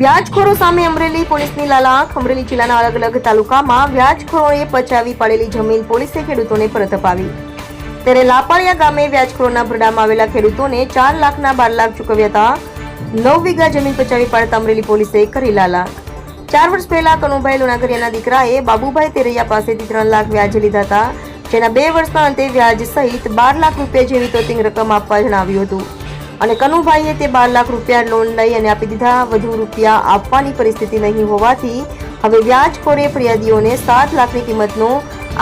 વ્યાજખોરો સામે અમરેલી પોલીસની લાલાખ. અમરેલી જિલ્લાના અલગ અલગ તાલુકામાં વ્યાજખોરોએ પચાવી પાડેલી જમીન પોલીસે ખેડૂતોને પરત અપાવી ત્યારે લાપાળિયા ગામે વ્યાજખોરોના ભરડામાં આવેલા ખેડૂતોને ચાર લાખના બાર લાખ ચૂકવ્યા હતા નવ વીઘા જમીન પચાવી પાડતા અમરેલી પોલીસે કરી લાલાખ. ચાર વર્ષ પહેલા કનુભાઈ લુણાગરિયાના દીકરાએ બાબુભાઈ તેરૈયા પાસેથી ત્રણ લાખ વ્યાજે લીધા હતા, જેના બે વર્ષના અંતે વ્યાજ સહિત બાર લાખ રૂપિયા જેવી તોતિંગ રકમ આપવા જણાવ્યું હતું. અને કનુભાઈએ તે બાર લાખ રૂપિયા લોન લઈ અને આપી દીધા. વધુ રૂપિયા આપવાની પરિસ્થિતિ નહીં હોવાથી હવે વ્યાજખોરે ફરિયાદીઓને સાત લાખની કિંમતનો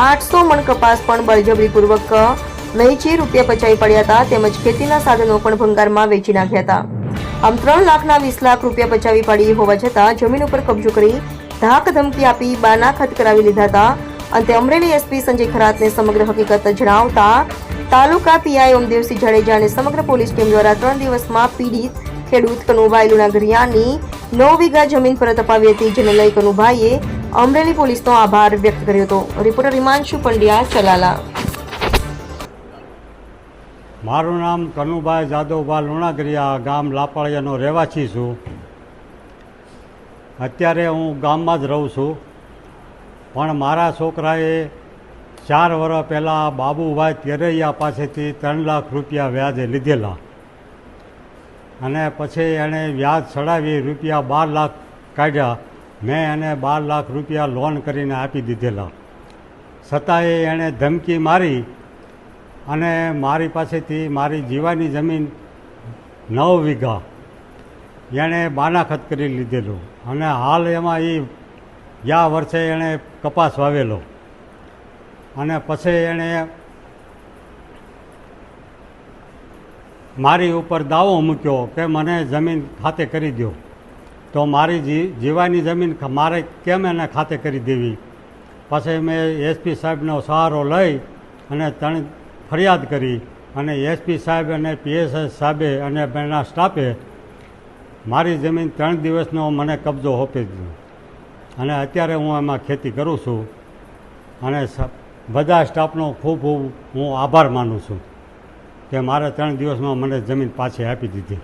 આઠસો મણ કપાસ પણ બળજબરીપૂર્વક વહેંચી રૂપિયા પચાવી પડ્યા હતા તેમજ ખેતીના સાધનો પણ ભંગારમાં વેચી નાખ્યા હતા. આમ ત્રણ લાખના વીસ લાખ રૂપિયા પચાવી પડી હોવા છતાં જમીન ઉપર કબજો કરી ધાક ધમકી આપી બાનાખત કરાવી લીધા હતા. અંતે અમરેલી એસપી સંજય ખરાતને સમગ્ર હકીકત જણાવતા તાલુકા પીઆઈ ઓમદેવસિંહ જાડેજા અને સમગ્ર પોલીસ ટીમ દ્વારા ત્રણ દિવસમાં પીડિત ખેડૂત કનુભાઈ લુણાગરિયાની નવ વીઘા જમીન પરત અપાવી હતી, જેને લઈ કનુભાઈએ અમરેલી પોલીસનો આભાર વ્યક્ત કર્યો હતો. રિપોર્ટર હિમાંશુ પંડ્યા, ચલાલા. મારું નામ કનુભાઈ જાદવભાઈ લુણાગરિયા, ગામ લાપાળિયાનો રહેવાસી છું. અત્યારે હું ગામમાં જ રહું છું. પણ મારા છોકરાએ ચાર વર્ષ પહેલાં બાબુભાઈ તેરૈયા પાસેથી ત્રણ લાખ રૂપિયા વ્યાજે લીધેલા. અને પછી એણે વ્યાજ ચડાવી રૂપિયા બાર લાખ કાઢ્યા. મેં એને બાર લાખ રૂપિયા લોન કરીને આપી દીધેલા. છતાંય એણે ધમકી મારી અને મારી પાસેથી મારી જીવાની જમીન નવ વીઘા એણે બાનાખત કરી લીધેલું. અને હાલ એમાં એ ગયા વર્ષે એણે કપાસ વાવેલો. અને પછી એણે મારી ઉપર દાવો મૂક્યો કે મને જમીન ખાતે કરી દો તો મારી જી, જીવાની જમીન મારે કેમ એને ખાતે કરી દેવી? પછી મેં એસપી સાહેબનો સહારો લઈ અને ત્રણ ફરિયાદ કરી અને એસપી સાહેબ અને પીએસએસ સાહેબે અને એના સ્ટાફે મારી જમીન ત્રણ દિવસનો મને કબજો સોંપી દીધો. અને અત્યારે હું એમાં ખેતી કરું છું. અને બધા સ્ટાફનો ખૂબ ખૂબ હું આભાર માનું છું કે મારે ત્રણ દિવસમાં મને જમીન પાછી આપી દીધી.